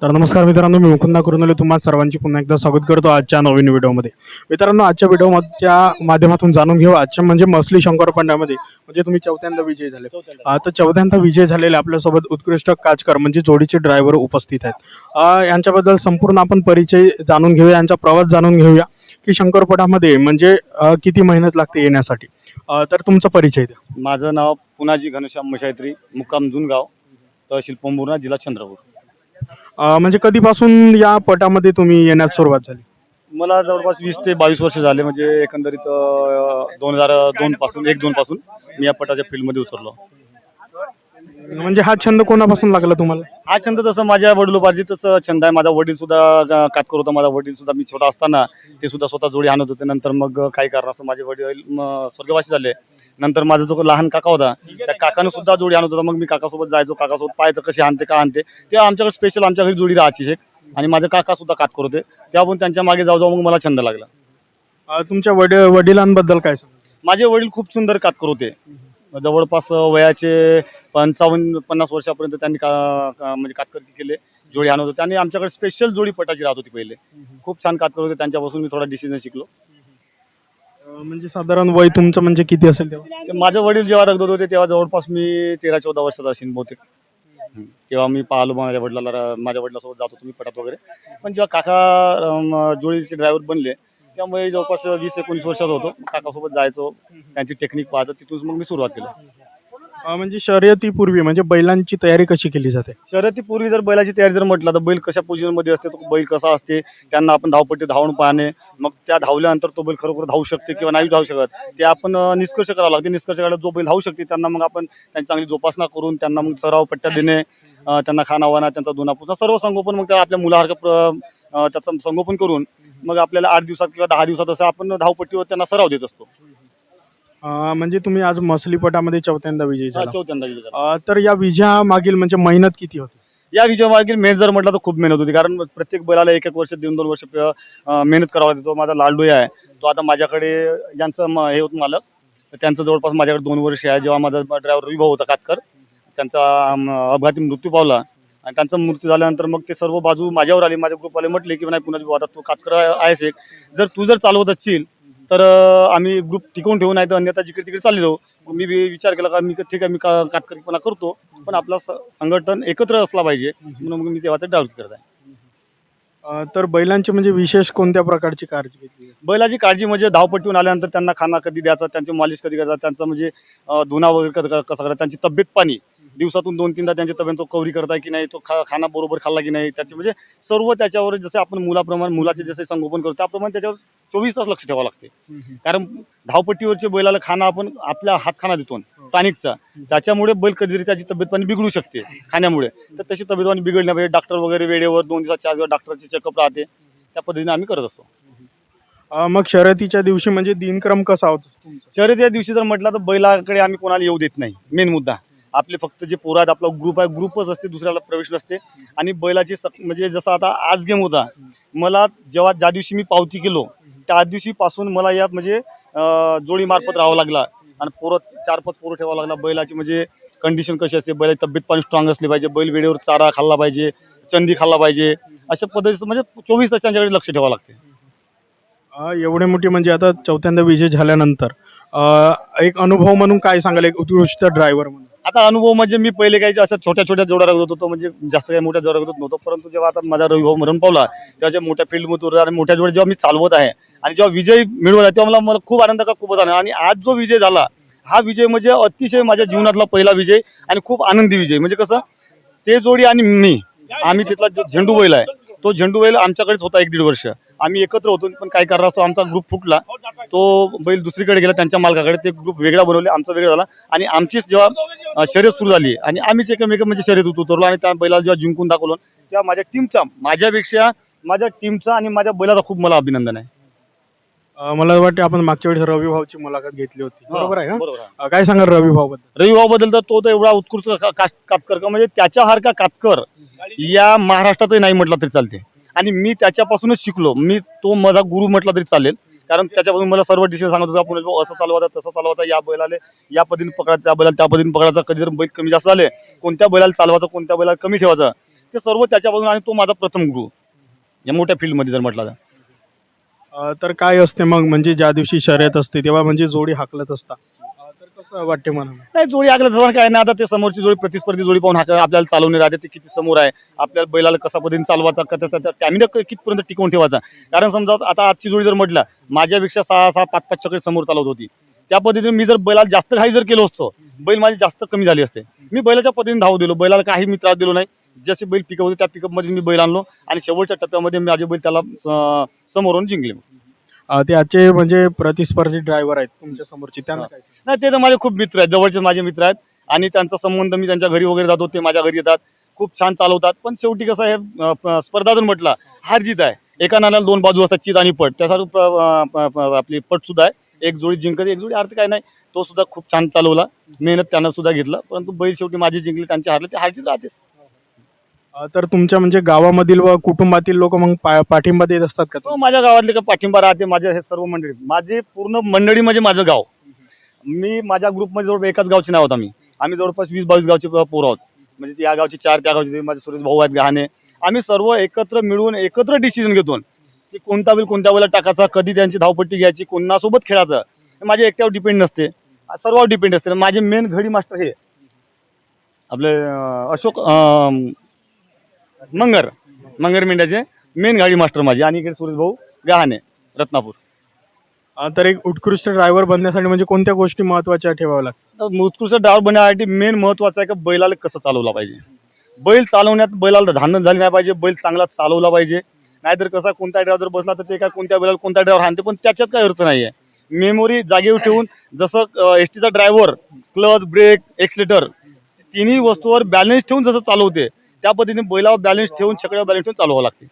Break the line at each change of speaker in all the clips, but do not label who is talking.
तर नमस्कार मित्रांनो मी मुकुंदा कुरुनले तुम्हाला सर्वांची पुन्हा एकदा स्वागत करतो आजच्या नवीन व्हिडिओमध्ये. मित्रांनो आजच्या व्हिडिओच्या माध्यमातून जाणून घेऊ आजच्या म्हणजे मसली शंकरपंडामध्ये म्हणजे तुम्ही चौथ्यांदा विजय झाले. तर चौथ्यांदा विजय झालेले आपल्यासोबत उत्कृष्ट काचकर म्हणजे जोडीचे ड्रायव्हर उपस्थित आहेत. यांच्याबद्दल संपूर्ण आपण परिचय जाणून घेऊया यांचा प्रवास जाणून घेऊया की शंकरपटामध्ये म्हणजे किती मेहनत लागते येण्यासाठी. तर तुमचा परिचय द्या.
माझं नाव पुनाजी घनश्याम मशायत्री मुक्काम जुनगाव तहसील पोंभुर्णा जिल्हा चंद्रपूर.
अं, म्हणजे कधीपासून या पटामध्ये तुम्ही येण्यास सुरुवात झाली?
मला जवळपास वीस ते बावीस वर्ष झाले म्हणजे एकंदरीत दोन हजार दोन पासून एक दोन पासून मी या पटाच्या फील्डमध्ये उतरलो.
म्हणजे हा छंद कोणापासून लागला तुम्हाला?
हा छंद तसं माझ्या वडिलोपार्जितच छंद आहे. माझा वडील सुद्धा गा- कातकर होता. माझा वडील सुद्धा मी छोटा असताना ते सुद्धा स्वतः जोडी आणत होते. नंतर मग काही कारणास्तव माझे वडील म, स्वर्गवासी झाले. नंतर माझा जो लहान काका होता त्या काकानं सुद्धा जोडी आणत होता. मग मी काकासोबत जायचो काकासोबत पाहायचं कशी आणते का आणते. ते आमच्याकडे स्पेशल आमच्या घरी जोडी राहायची एक. आणि माझे काका सुद्धा कातकर होते. तेव्हा पण त्यांच्या मागे जाऊ जाऊ मग मला छंद लागला.
अं, तुमच्या वडील वडिलांबद्दल काय
माझे वडील खूप सुंदर कातकर होते. जवळपास वयाचे पंचावन्न पन्नास वर्षापर्यंत त्यांनी का का- म्हणजे कातकरी केले जोडी आणत होते. आणि आमच्याकडे स्पेशल जोडी पटाची राहत होती पहिले. खूप छान कातकर होते. त्यांच्यापासून मी थोडा डिसिजन शिकलो.
म्हणजे साधारण वय तुमचं म्हणजे किती असेल तेव्हा?
ते माझे वडील जेव्हा रगदत होते तेव्हा जवळपास मी तेरा चौदा वर्षाचा असेल बहुतेक. तेव्हा मी पाहिलो माझ्या वडिलाला माझ्या वडिलासोबत जात होतो मी पटात वगैरे. पण जेव्हा काका अं, जोडीचे ड्रायव्हर बनले त्यामुळे जवळपास वीस एकोणीस वर्षाचा होतो. काकासोबत जायचो त्यांची टेक्निक पाहतो तिथून मग मी सुरुवात केली.
अं, म्हणजे शर्यतीपूर्वी म्हणजे बैलांची तयारी कशी केली जाते?
शर्यतीपूर्वी जर बैलाची तयारी जर म्हटलं तर बैल कशा पोझिशनमध्ये असते तो बैल कसा असते त्यांना आपण धावपट्टी धावून पाहणे मग त्या धावल्यानंतर तो बैल खरोखर धावू शकते किंवा नाही धावू शकत ते आपण अं, निष्कर्ष करावं लागते. निष्कर्ष काढला जो बैल धावू शकते त्यांना मग आपण त्यांची चांगली जोपासना करून त्यांना मग सराव पट्ट्या देणे अं, त्यांना खानावाना त्यांचा दोना सर्व संगोपन मग त्या आपल्या मुलासारखं प्र- अं, त्याचं संगोपन करून मग आपल्याला आठ दिवसात किंवा दहा दिवसात असं आपण धावपट्टीवर त्यांना सराव देत असतो.
अं, म्हणजे तुम्ही आज मसलीपटामध्ये चौथ्यांदा विजयी
हा,
झाला.
चौथ्यांदा गेलेला.
अं, तर या विजया मागील म्हणजे मेहनत किती होती?
या विजय मागील मेहनत जर म्हटलं तर खूप मेहनत होती. कारण प्रत्येक बैलाला एक एक वर्ष दोन दोन वर्ष अं, मेहनत करावा लागते. तो माझा लालडू आहे. तो आता माझ्याकडे ज्यांचं म- हे होतं मालक. तर त्यांचं जवळपास माझ्याकडे दोन वर्ष आहे. जेव्हा माझा ड्रायव्हर विभाव होता कातकर त्यांचा अं, अपघाती मृत्यू पावला. आणि त्यांचा मृत्यू झाल्यानंतर मग ते सर्व बाजू माझ्यावर आली. माझ्या ग्रुपवाले म्हटले की नाही पुन्हा आता तू कातकर आहेस एक. जर तू जर चालवत असशील तर आम्ही ग्रुप टिकवून ठेवू नाही तर अन्यथा जिकडे तिकडे चालले जाऊ मी बी विचार केला का मी क- ठीक आहे मी का- कातकरीपणा करतो. पण आपला स- संघटन एकत्र असला पाहिजे. म्हणून मग मी तेव्हा ते डेव्हलप करत आहे.
अं, तर बैलांची म्हणजे विशेष कोणत्या प्रकारची काळजी घेतली
बैलाची काळजी म्हणजे धावपट्टीहून आल्यानंतर त्यांना खाना कधी द्यायचा त्यांची मालिश कधी करायचा त्यांचं म्हणजे अं, धुना वगैरे कसा करायचा त्यांची तब्येत पाणी. दिवसातून दोन तीनदा त्यांची तब्येत तो कवरी करताय की नाही तो खा खाना बरोबर खाल्ला की नाही त्याची म्हणजे सर्व त्याच्यावर जसे आपण मुलाप्रमाणे मुलाचे जसे संगोपन करतो त्याप्रमाणे त्याच्यावर चोवीस तास लक्ष ठेवावं लागते. कारण धावपट्टीवरच्या बैलाला खाना आपण आपल्या हात खाना देतो टॉनिकचा त्याच्यामुळे बैल कधीतरी त्याची तब्येत पाणी बिघडू शकते खाण्यामुळे. तर तशी तब्येत पाणी बिघडण्यापाहिजे डॉक्टर वगैरे वेळेवर दोन दिवसात चार दिवस डॉक्टरचे चेकअप राहते. त्या पद्धतीने आम्ही करत असतो.
मग शर्यतीच्या दिवशी म्हणजे दिनक्रम कसा होता तुमचा?
शर्यत या दिवशी जर म्हटलं तर बैलाकडे आम्ही कोणाला येऊ देत नाही. मेन मुद्दा. आपले फक्त जे पोरं आहेत आपला ग्रुप आहे ग्रुपच असते दुसऱ्याला प्रवेश नसते. आणि बैलाची म्हणजे जसं आता आज गेम होता मला जेव्हा ज्या दिवशी मी पावती केलो त्या दिवशी पासून मला यात म्हणजे जोडी मार्फत राहावं लागला. आणि पोरं चार पाच पोरं ठेवावं लागला. बैलाची म्हणजे कंडिशन कशी असते? बैलाची तब्येत पाणी स्ट्रॉंग असली पाहिजे. बैल वेळेवर चारा खाल्ला पाहिजे चंदी खाल्ला पाहिजे. अशा पद्धतीचं म्हणजे चोवीस तास त्यांच्याकडे लक्ष ठेवावं लागते.
एवढे मोठे म्हणजे आता चौथ्यांदा विजय झाल्यानंतर एक अनुभव म्हणून काय सांगाल? एक उत्कृष्ट ड्रायव्हर म्हणून.
आता अनुभव म्हणजे मी पहिले काही असं छोट्या छोट्या जोड्या रगत होतो म्हणजे जास्त काही मोठ्या जोड्या रगत नव्हतो. परंतु जेव्हा आता माझा रविभाऊ मरण पावला तेव्हा जे मोठ्या फील्डमध्ये आणि मोठ्या जोड्या जेव्हा मी चालवत आहे आणि जेव्हा विजय मिळवला तेव्हा मला मला खूप आनंद का खूपच आनंद आणि आज जो विजय झाला हा विजय म्हणजे अतिशय माझ्या जीवनातला पहिला विजय आणि खूप आनंदी विजय. म्हणजे कसं ते जोडी आणि मी आम्ही तिथला जो झेंडू बैल आहे तो झेंडू बैल आमच्याकडेच होता एक दीड वर्ष. आम्ही एकत्र होतो पण काही कारणास्तव आमचा ग्रुप फुटला. तो बैल दुसरीकडे गेला त्यांच्या मालकाकडे. ते ग्रुप वेगळा बनवले आमचा वेगळा झाला. आणि आमचीच जेव्हा शर्यत सुरू झाली आणि आम्हीच एकमेक म्हणजे शर्यत उतरलो आणि त्या बैलाला जेव्हा जिंकून दाखवलं तेव्हा माझ्या टीमचा माझ्यापेक्षा माझ्या टीमचा आणि माझ्या बैलाचा खूप मला अभिनंदन आहे.
मला वाटते आपण मागच्या वेळेस रवी भाऊची मुलाखत घेतली होती. बरोबर आहे. अं, काय सांगाल रवी भाऊ बद्दल
रविभाऊ बद्दल तर तो तर एवढा उत्कृष्ट का- का- कातकर का म्हणजे त्याच्यासारखा कातकर या महाराष्ट्रातही नाही म्हटलं तरी चालते. आणि मी त्याच्यापासूनच शिकलो. मी तो माझा गुरु म्हटला तरी चालेल. कारण त्याच्यापासून मला सर्व डिशेस सांगत होता पुणे असं चालवायचा तसं चालवायचा या बैलाले या पद्धतीने पकडायचं त्या बैलाला त्या पद्धतीने पकडायचा कधी जर बैल कमी जास्त झाले कोणत्या बैलाला चालवायचं कोणत्या बैलाला कमी ठेवायचं ते सर्व त्याच्यापासून आणि तो माझा प्रथम गुरु. या मोठ्या फील्डमध्ये जर म्हटलं तर.
तर काय असते मग? म्हणजे ज्या दिवशी शर्यत असते तेव्हा म्हणजे जोडी हाकलत असता. वाटते मला.
नाही जोडी आगलं तसं काय नाही आता ते समोरची जोडी प्रतिस्पर्धी जोडी पाहून हा आपल्याला चालवणे राहते ते किती समोर आहे. आपल्याला बैलाला कसा पद्धतीने चालवायचा का त्याचा त्या स्टॅमिना कितपर्यंत टिकवून ठेवायचा. कारण समजा आता आजची जोडी जर म्हटलं माझ्यापेक्षा सहा सहा पाच पाच चक्र समोर चालवत होती. त्या पद्धतीने मी जर बैलाला जास्त घाई जर केलो असतो बैल माझी जास्त कमी झाली असते. मी बैलाच्या पद्धतीने धाव दिलो बैलाला काही मी त्रास दिलो नाही. जसे बैल पिकअप होते त्या पिकअपमध्ये मी बैल आणलो आणि शेवटच्या टप्प्यामध्ये माझे बैल त्याला समोरून जिंकले.
अ, ते आजचे म्हणजे प्रतिस्पर्धी ड्रायव्हर आहेत तुमच्या समोरचे त्यांना काय
नाही ते तर माझे खूप मित्र आहेत जवळचे माझे मित्र आहेत. आणि त्यांचा संबंध मी त्यांच्या घरी वगैरे जातो ते माझ्या घरी येतात. खूप छान चालवतात. पण शेवटी कसं आहे अं, प- स्पर्धा जर म्हटला हार जीत आहे. एका नाण्याला दोन बाजू असतात चित आणि पट. प- प- प- आपली पट सुद्धा आहे. एक जोडी जिंकत एक जोडी अर्थ काय नाही. तो सुद्धा खूप छान चालवला. मेहनत त्यानं सुद्धा घेतलं. परंतु बैल शेवटी माझी जिंकली त्यांचे हारले ते हारजीत राहते.
तर तुमच्या म्हणजे गावामधील व कुटुंबातील लोक मग पा- पाठिंबा देत असतात का
तो माझ्या गावातले का पाठिंबा राहते माझ्या हे सर्व मंडळी. माझी पूर्ण मंडळी म्हणजे माझं गाव. मी माझ्या ग्रुपमध्ये जवळ एकाच गावचे नाव आहोत आम्ही. आम्ही जवळपास वीस बावीस गावचे पोरं आहोत. म्हणजे या गावचे चार त्या गावचे माझे सुरेश भाऊ आहेत गहाणे. आम्ही सर्व एकत्र मिळून एकत्र डिसिजन घेतो. की कोणता बैल कोणत्या वेळेला टाकायचा कधी त्यांची धावपट्टी घ्यायची कोणासोबत खेळायचं हे माझ्या एकट्यावर डिपेंड नसते. सर्वावर डिपेंड असते. माझे मेन घडी मास्टर हे. आपले अं, अशोक अं, मंगर. मंगर मेंढ्याचे मेन गाडी मास्टर माझे. आणि इकडे सुरेश भाऊ गहाणे रत्नापूर.
अ, तर एक उत्कृष्ट ड्रायव्हर बनण्यासाठी म्हणजे कोणत्या गोष्टी महत्त्वाच्या ठेवाव्या लागतात?
तर उत्कृष्ट डाव बनण्यासाठी मेन महत्वाचं आहे की बैलाला कसं चालवला पाहिजे. बैल चालवण्यात बैलाला धान झाली नाही पाहिजे बैल चांगला चालवला पाहिजे. नाहीतर कसा कोणता ड्रायव्हर जर बसला तर ते काय कोणत्या बैलाला कोणता ड्रायव्हर हाणते पण त्याच्यात काही अर्थ नाहीये. मेमोरी जागेवर ठेवून जसं एस टीचा ड्रायव्हर क्लच ब्रेक एक्सिलेटर तिन्ही वस्तूवर बॅलन्स ठेवून जसं चालवते त्या पद्धतीने बैलावर बॅलन्स ठेवून छकड्यावर बॅलन्स ठेवून चालवावं लागते.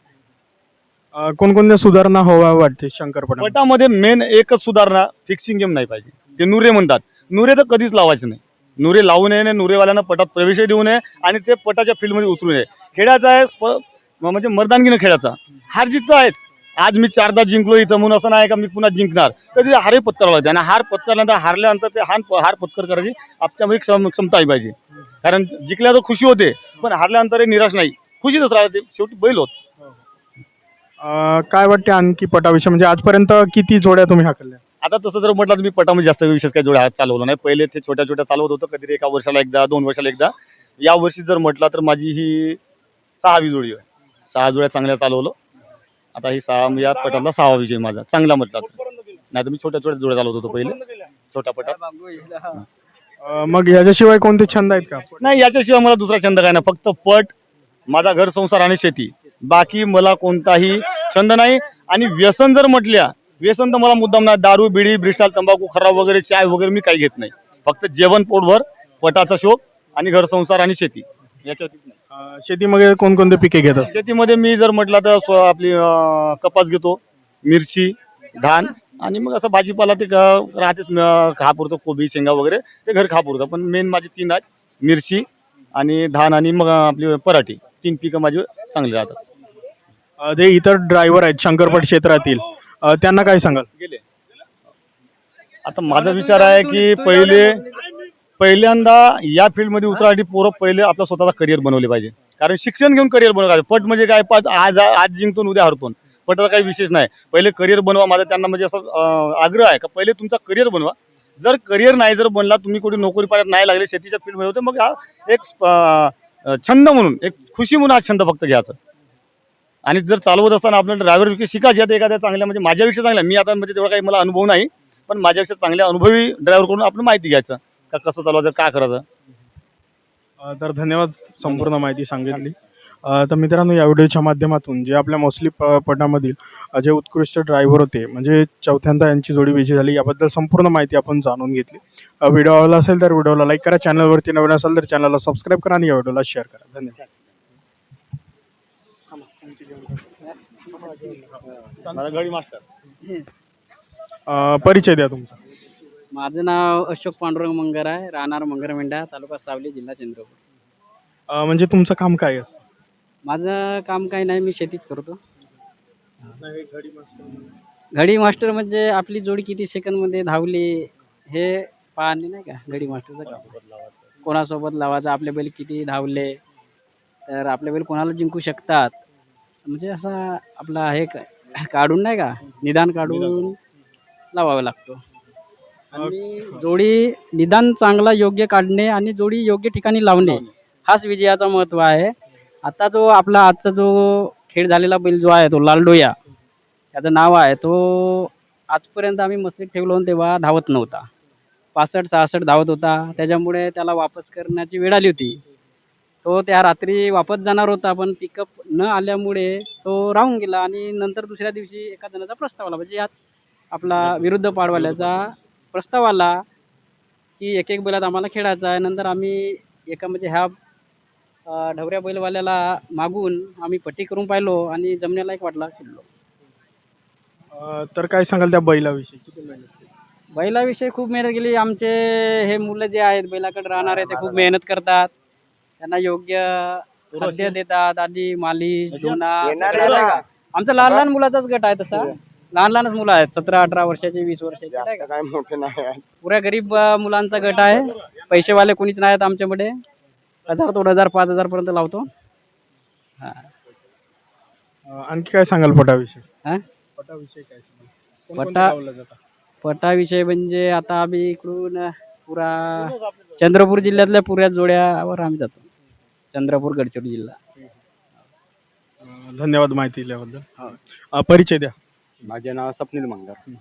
अ, कोणकोणत्या सुधारणा हवा वाटते शंकरपटा
पटामध्ये मेन एकच सुधारणा फिक्सिंग गेम नाही पाहिजे. ते नुरे म्हणतात. नुरे तर कधीच लावायचे नाही. नुरे लावू नये आणि नुरेवाल्यांना पटात प्रवेशही देऊ नये आणि ते पटाच्या फील्डमध्ये उतरू नये. खेळायचा आहे म्हणजे मर्दानगीनं खेळायचा हार जितचा आहे आज मी चारदा जिंकलो इथं म्हणून असं नाही का मी पुन्हा जिंकणार. तर ते हारही पत्करावं लागते आणि हार पत्करल्यानंतर हारल्यानंतर ते हार हार पत्कर करायची आपल्यामध्ये क्षम- क्षमता आहे पाहिजे. कारण जिंकल्यावर खुशी होते पण हारल्यानंतर निराश नाही. खुशीतच राहते शेवटी बैल होत.
अ, काय वाटते आणखी पटाविषयी? म्हणजे आजपर्यंत किती जोड्या तुम्ही हाकलल्या?
आता तसं जर म्हटलं तर मी पटामध्ये जास्त विशेष काही जोड्या हात चालवलं नाही. पहिले ते छोट्या छोट्या चालवत होतं कधी एका वर्षाला एकदा दोन वर्षाला एकदा. या वर्षी जर म्हटलं तर माझी ही सहावी जोडी आहे. सहा जोड्या चांगल्या चालवलं. आता ही सहा या पटातला सहावा विजय माझा. चांगला म्हटला नाही तर मी छोट्या छोट्या जोड्या चालवत होतो पहिले. छोट्या पटात.
अ, मग याच्याशिवाय कोणते छंद आहेत का?
नाही याच्याशिवाय मला दुसरा छंद काय नाही. फक्त पट माझा घर संसार आणि शेती. बाकी मला कोणताही छंद नाही. आणि व्यसन जर म्हटल्या व्यसन तर मला मुद्दाम नाही. दारू बिडी ब्रिस्टाल तंबाखू खराब वगैरे चाय वगैरे मी काही घेत नाही. फक्त जेवण पोटभर पटाचा शोक आणि घर संसार आणि शेती. याच्या.
अ, शेतीमध्ये कोणकोणते पिके घेतात?
शेतीमध्ये मी जर म्हटलं तर स्व- आपली अं, कपास घेतो मिरची धान आणि मग असं भाजीपाला ते ग- राहतेच अं, खापुरतं कोबी शेंगा वगैरे ते घर खापुरतं पण मेन माझे तीन आहेत. मिरची आणि धान आणि मग आपली पराठी. तीन पिकं माझी चांगली राहतात.
अ, जे इतर ड्रायव्हर आहेत शंकरपट क्षेत्रातील अ, त्यांना काय सांगाल?
गेले. आता माझा विचार आहे की पहिले पहिल्यांदा या फील्डमध्ये उतरासाठी पोरं पहिले आपला स्वतःचा करिअर बनवले पाहिजे. कारण शिक्षण घेऊन करिअर बनवलं पाहिजे. पट म्हणजे काय? पाच आज आज जिंकतो आणि उद्या हरतो. पटाचा काही विशेष नाही. पहिले करिअर बनवा माझा त्यांना म्हणजे असं आग्रह आहे का पहिले तुमचा करिअर बनवा. जर करिअर नाही जर बनला तुम्ही कुठे नोकरी पाण्यात नाही लागले शेतीच्या फील्डमध्ये होते मग हा एक छंद म्हणून एक खुशी म्हणून हा छंद फक्त घ्यायचा. आणि जर चालवत असताना आपल्याला ड्रायव्हर विषयी शिकायचे आहे एखाद्या चांगल्या म्हणजे माझ्याविषयी चांगल्या मी आता म्हणजे तेवढा काही मला अनुभव नाही पण माझ्यापेक्षा चांगल्या अनुभवी ड्रायव्हरकडून आपण माहिती घ्यायचं का कसं चालवायचं काय करायचं.
तर धन्यवाद संपूर्ण माहिती सांगितली. तर मित्रांनो या व्हिडिओच्या माध्यमातून जे आपल्या मोस्टली पटामधील अ, जे उत्कृष्ट ड्रायव्हर होते म्हणजे चौथ्यांदा यांची जोडी विजय झाली याबद्दल संपूर्ण माहिती आपण जाणून घेतली. अ, व्हिडिओ आवडला असेल तर व्हिडिओला लाईक करा चॅनलवरती नवीन असेल तर चॅनलला सबस्क्राईब करा आणि या व्हिडिओला शेअर करा. धन्यवाद.
माझा गडी मास्टर.
अ, परिचय द्या तुमचा.
माझं नाव अशोक पांडुरंग मंगर आहे राहणार मंगरमेंढा तालुका सावली जिल्हा चंद्रपूर.
अ, म्हणजे तुमचं काम काय आहे?
माझं काम काही नाही मी शेतीच करतो. घडी मास्टर म्हणजे आपली जोडी किती सेकंदमध्ये धावली हे पाहणे नाही का? घडी मास्टरचं काम. कोणासोबत लावायचं? आपले बैल किती धावले? तर आपले बैल कोणाला जिंकू शकतात? म्हणजे असा आपला हे क- काढून नाही का? निदान काढून लावावा लागतो. आणि जोडी निदान चांगला योग्य काढणे आणि जोडी योग्य ठिकाणी लावणे. हाच विजयाचा महत्त्व आहे. आता जो आपला आजचा जो खेळ झालेला बैल जो आहे तो लालडोया त्याचं नाव आहे तो आजपर्यंत आम्ही मस्तीत ठेवलो तेव्हा धावत नव्हता. पासष्ट सहासष्ट धावत होता. त्याच्यामुळे त्याला वापस करण्याची वेळ आली होती. तो त्या रात्री वापस जाणार होता पण पिकअप न आल्यामुळे तो राहून गेला आणि नंतर दुसऱ्या दिवशी एका जणाचा प्रस्ताव आला. म्हणजे यात आपला विरुद्ध पाडवाल्याचा प्रस्ताव आला की एक एक बैलात आम्हाला खेळायचा आहे. नंतर आम्ही एका म्हणजे ह्या ढवऱ्या बैलवाल्याला मागून आम्ही पट्टी करून पाहिलो आणि जमण्याला एक वाटला
अं, तर काय सांगाल त्या बैलाविषयी? किती मेहनत केली?
बैलाविषयी खूप मेहनत केली. आमचे हे मुलं जे आहेत बैलाकडे राहणारे ते खूप मेहनत करतात. त्यांना योग्य खाद्य देतात आधी नाही का? आमचा लहान लहान मुलाचाच गट आहे तसा. लहान लहानच मुलं आहेत. सतरा अठरा वर्षाचे वीस वर्षाचे नाही का?
काय मोठे नाही
पुऱ्या गरीब अं, मुलांचा गट आहे. पैसेवाले कोणीच नाहीत आमच्याकडे हजार दोन हजार पाच हजार पर्यंत लावतो. हा.
अं, आणखी काय सांगाल पटाविषयी?
हा?
पटाविषयी काय सांगाल?
पटा-
कोणकोणतं लावलं जातं?
पटाविषय म्हणजे आता आम्ही इकडून पुरा चंद्रपूर जिल्ह्यातल्या पुऱ्या जोड्यावर आम्ही जातो. चंद्रपूर गडचिरोली जिल्हा.
अं, धन्यवाद माहिती दिल्याबद्दल. अं, परिचय द्या.
माझे नाव स्वप्नील मंगर.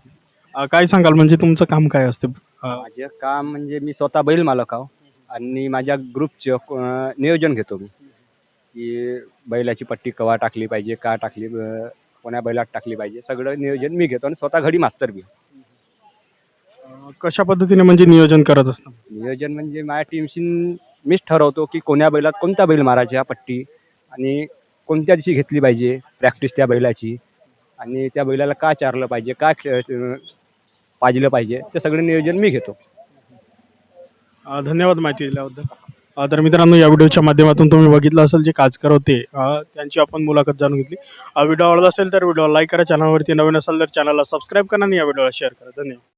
अं, काय सांगाल? म्हणजे तुमचं काम काय असते?
माझे काम म्हणजे मी स्वतः बैल मालक आहो. आणि माझ्या ग्रुपचे नियोजन घेतो मी. की बैलाची पट्टी कवा टाकली पाहिजे का टाकली अं, कोण्या बैलात टाकली पाहिजे सगळं नियोजन मी घेतो आणि स्वतः घडी मास्तर बी.
अं, कशा पद्धतीने म्हणजे नियोजन करत असतात
नियोजन म्हणजे माझ्या टीमशी मीच ठरवतो की कोण्या बैलात कोणता बैल मारायची पट्टी आणि कोणत्या दिवशी घेतली पाहिजे प्रॅक्टिस त्या बैलाची आणि त्या बैलाला का चारलं पाहिजे का अं, पाजलं पाहिजे ते सगळं नियोजन मी घेतो.
धन्यवाद माहिती दिल्याबद्दल. तर मित्रांनो या व्हिडिओच्या माध्यमातून तुम्ही बघितलं असेल जे काजकर होते त्यांची आपण मुलाखत जाणून घेतली. व्हिडिओ आवडला असेल तर व्हिडिओ लाईक करा चॅनलवरती नवीन असेल तर चॅनलला सबस्क्राईब करा आणि या व्हिडिओला शेअर करा. धन्यवाद.